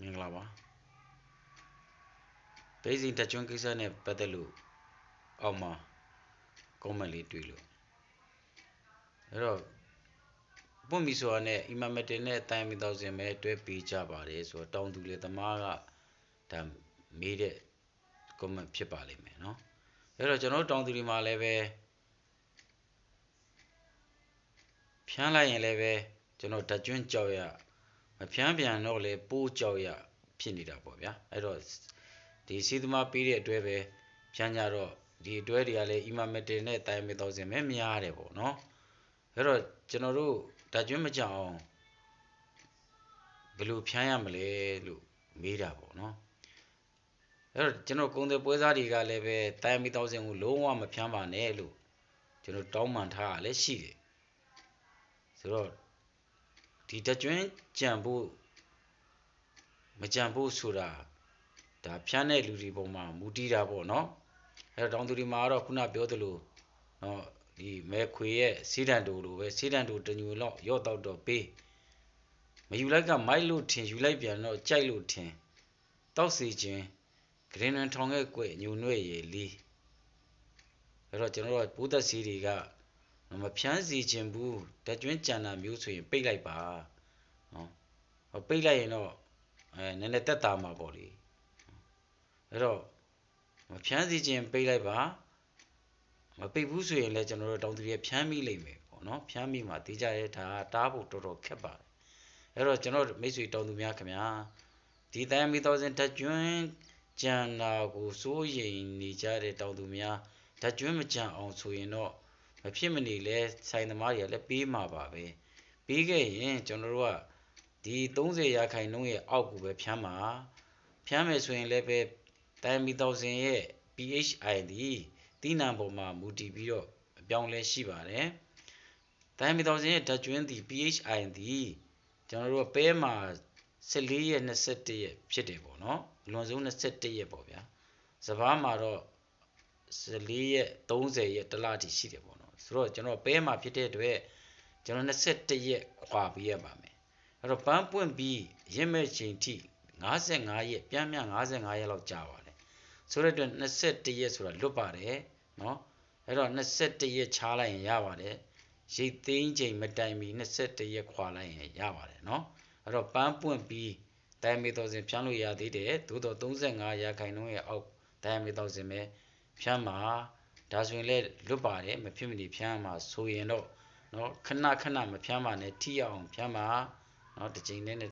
မင်္ဂလာပါဘိစိတက်ကျွန်းကိစ္စနဲ့ပတ်သက်လို့အောက်မှာ comment လေးတွေ့လို့အဲ့တော့ပွင့်ပြီဆိုတာနဲ့အီမာမက်တင်နဲ့အတိုင်းမီတောက်စင်ပဲတွဲပေးကြပါတယ်ဆိုတော့တောင်သူလေသမားကဒါမေးတဲ့ comment ဖြစ်ပါလိမ့်မယ်เนาะအဲ့တော့ကျွန်တော်တောင်သူတွေမှာလည်းပဲဖြန်းလိုက်ရင်လည်းပဲကျွန်တော်ဓာတ်ကျွန်းကြောက်ရ မဖြန်းပြန်တော့လေပိုးကြောက်ရဖြစ်နေတာပေါ့ဗျာအဲ့တော့ဒီစီသမားပြီးတဲ့အတွဲပဲဖြန်းကြတော့ဒီအတွဲတွေကလည်းအီမာမက်တင်နဲ့တိုင်မီတောက်စင်ပဲများတယ်ပေါ့နော်အဲ့တော့ကျွန်တော်တို့ဓာတ်ကျွန်းမကြောက်အောင်ဘယ်လိုဖြန်းရမလဲလို့မေးတာပေါ့နော်အဲ့တော့ကျွန်တော်ကုံတဲ့ပွဲစားတွေကလည်းပဲတိုင်မီတောက်စင်ကိုလုံးဝမဖြန်းပါနဲ့လို့ကျွန်တော်တောင်းပန်ထားရလဲရှိတယ်ဆိုတော့ ဒီတကျွင်းကြံဖို့မကြံဖို့ဆိုတာဒါဖြန်းတဲ့လူတွေပုံမှာမူတည်တာပေါ့နော်အဲတော့တောင်သူတွေမှာတော့ခုနပြောသလိုနော်ဒီမဲခွေရဲ့စီးတန်တူလိုပဲစီးတန်တူတညူလောက်ရော့တော့တော့ပေးမယူလိုက်ကမိုက်လို့ထင်ယူလိုက်ပြန်တော့ကြိုက်လို့ထင်တောက်စီခြင်းဂရင်းနွန်ထောင်ရဲ့ကွယ်ညူနွဲ့ရည်လီအဲ့တော့ကျွန်တော်တို့ဘုဒ္ဓစီတွေက မဖြန်းစီခြင်းဘူးတကျွင်းကြံတာမျိုးဆိုရင်ပိတ်လိုက်ပါနော်ဟောပိတ်လိုက်ရင်တော့အဲနည်းနည်းတက်တာမှာပေါ့လေအဲ့တော့မဖြန်းစီခြင်းပိတ်လိုက်ပါမပိတ်ဘူးဆိုရင်လည်းကျွန်တော်တို့တောင်သူတွေဖြန်းမိလိမ့်မယ်ပေါ့နော်ဖြန်းမိမှာတေးကြရဲဒါတားဖို့တော်တော်ခက်ပါတယ်အဲ့တော့ကျွန်တော်မိတ်ဆွေတောင်သူများခင်ဗျာဒီတိုင်းမီ1000ဓာတ်ကျွန်းကြံတာကိုစိုးရိမ်နေကြတဲ့တောင်သူများဓာတ်ကျွန်းမကြံအောင်ဆိုရင်တော့ မဖြစ်မနေလဲဆိုင်သမားတွေကလည်းပေးမှာပါပဲပေးခဲ့ရင်ကျွန်တော်တို့ကဒီ30ရာခိုင်နှုန်းရဲ့အောက်ကိုပဲဖြန်းမှာဖြန်းမယ်ဆိုရင်လည်းပဲတိုင်းမီတောက်စင်ရဲ့ PHI ဒီတိနံပေါ်မှာမူတည်ပြီးတော့အပြောင်းလဲရှိပါတယ်တိုင်းမီတောက်စင်ရဲ့ဓာတ်ကျွန်းဒီ PHI ဒီကျွန်တော်တို့ကပဲမှာ14ရက်21ရက်ဖြစ်တယ်ပေါ့နော်အလွန်ဆုံး21ရက်ပေါ့ဗျာစပားမှာတော့14ရက်30ရက်တလအထိရှိတယ်ပေါ့နော် ဆိုတော့ကျွန်တော်ပဲမှာဖြစ်တဲ့အတွက်ကျွန်တော်21ရက်ခွာပေးရပါမယ်အဲ့တော့ပန်းပွင့်ပြီးရင့်မဲ့ချိန်ထိ55ရက်ပြန်ပြန်55ရက်လောက်ကြာပါတယ်ဆိုတဲ့အတွက်21ရက်ဆိုတာလွတ်ပါတယ်နော်အဲ့တော့21ရက်ခြားလိုက်ရင်ရပါတယ်ရိတ်သိမ်းချိန်မတိုင်မီ21ရက်ခွာလိုက်ရင်ရပါတယ်နော်အဲ့တော့ပန်းပွင့်ပြီးဒိုင်မီတော်စင်ဖြန်းလို့ရသေးတယ်သို့တော့35ရာခိုင်နှုန်းရဲ့အောက်ဒိုင်မီတော်စင်ပဲဖြန်းမှာ ဒါဆိုရင်လည်းလွတ်ပါတယ်မဖြစ်မနေဖြန်းမှာဆိုရင်တော့နော်ခဏခဏမဖြန်းပါနဲ့ထိရအောင်ဖြန်းပါနော်တစ်ချိန်တည်းနဲ့